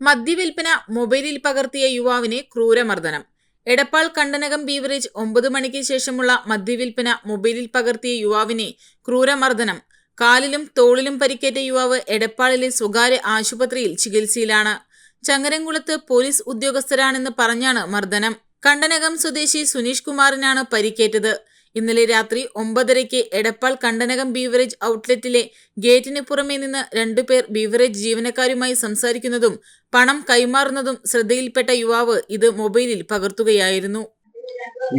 മദ്യവിൽപ്പന മൊബൈലിൽ പകർത്തിയ യുവാവിനെ ക്രൂരമർദ്ദനം. എടപ്പാൾ കണ്ടനകം ബീവറേജ് ഒമ്പത് മണിക്ക് ശേഷമുള്ള മദ്യവിൽപ്പന മൊബൈലിൽ പകർത്തിയ യുവാവിനെ ക്രൂരമർദ്ദനം. കാലിലും തോളിലും പരിക്കേറ്റ യുവാവ് എടപ്പാളിലെ സ്വകാര്യ ആശുപത്രിയിൽ ചികിത്സയിലാണ്. ചങ്ങരംകുളത്ത് പോലീസ് ഉദ്യോഗസ്ഥരാണെന്ന് പറഞ്ഞാണ് മർദ്ദനം. കണ്ടനകം സ്വദേശി സുനീഷ് കുമാറിനാണ് പരിക്കേറ്റത്. ഇന്നലെ രാത്രി ഒമ്പതരയ്ക്ക് എടപ്പാൾ കണ്ടനകം ബീവറേജ് ഔട്ട്ലെറ്റിലെ ഗേറ്റിന് പുറമെ നിന്ന് രണ്ടുപേർ ബീവറേജ് ജീവനക്കാരുമായി സംസാരിക്കുന്നതും പണം കൈമാറുന്നതും ശ്രദ്ധയിൽപ്പെട്ട യുവാവ് ഇത് മൊബൈലിൽ പകർത്തുകയായിരുന്നു.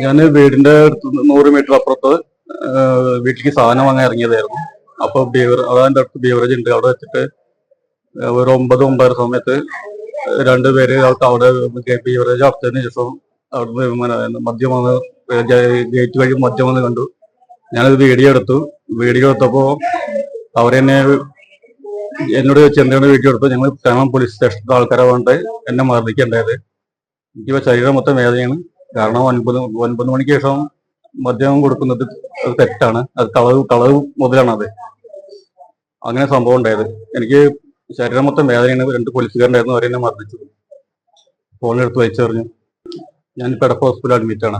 ഞാൻ വീടിന്റെ അടുത്ത് നൂറ് മീറ്റർ അപ്പുറത്ത് വീട്ടിലേക്ക് സാധനം വാങ്ങാൻ ഇറങ്ങിയതായിരുന്നു. അപ്പൊ ബീവർ അടുത്ത് ബീവറേജ് ഉണ്ട്. അവിടെ വെച്ചിട്ട് ഒരു ഒമ്പത് ഒമ്പതര സമയത്ത് രണ്ടുപേര് അവിടെ ബീവറേജ് അടച്ചതിന് ശേഷം അവിടുന്ന് മദ്യമാണ് ഗേറ്റ് വഴി മറ്റു വന്ന് കണ്ടു. ഞാനത് വീഡിയോ എടുത്തു. വീഡിയോ എടുത്തപ്പോ അവരെന്നെ എന്നോട് എന്താണ് വീഡിയോ എടുത്തു ഞങ്ങൾ കാരണം പോലീസ് സ്റ്റേഷനിലെ ആൾക്കാരെ കൊണ്ട് എന്നെ മർദ്ദിക്കേണ്ടത്. എനിക്ക് ശരീരം മൊത്തം വേദനയാണ്. കാരണം ഒൻപത് ഒൻപത് മണിക്ക് ശേഷം മദ്യം കൊടുക്കുന്നത് അത് തെറ്റാണ്. അത് കളവ് കളവ് മുതലാണ് അത്. അങ്ങനെ സംഭവം ഉണ്ടായത്. എനിക്ക് ശരീരം മൊത്തം വേദനയാണ്. രണ്ട് പോലീസുകാരുണ്ടായിരുന്നു. അവരെന്നെ മർദ്ദിച്ചത്. ഫോണിലെടുത്ത് വലിച്ചെറിഞ്ഞു. ഞാൻ പെടപ്പ ഹോസ്പിറ്റലിൽ അഡ്മിറ്റ് ആണ്.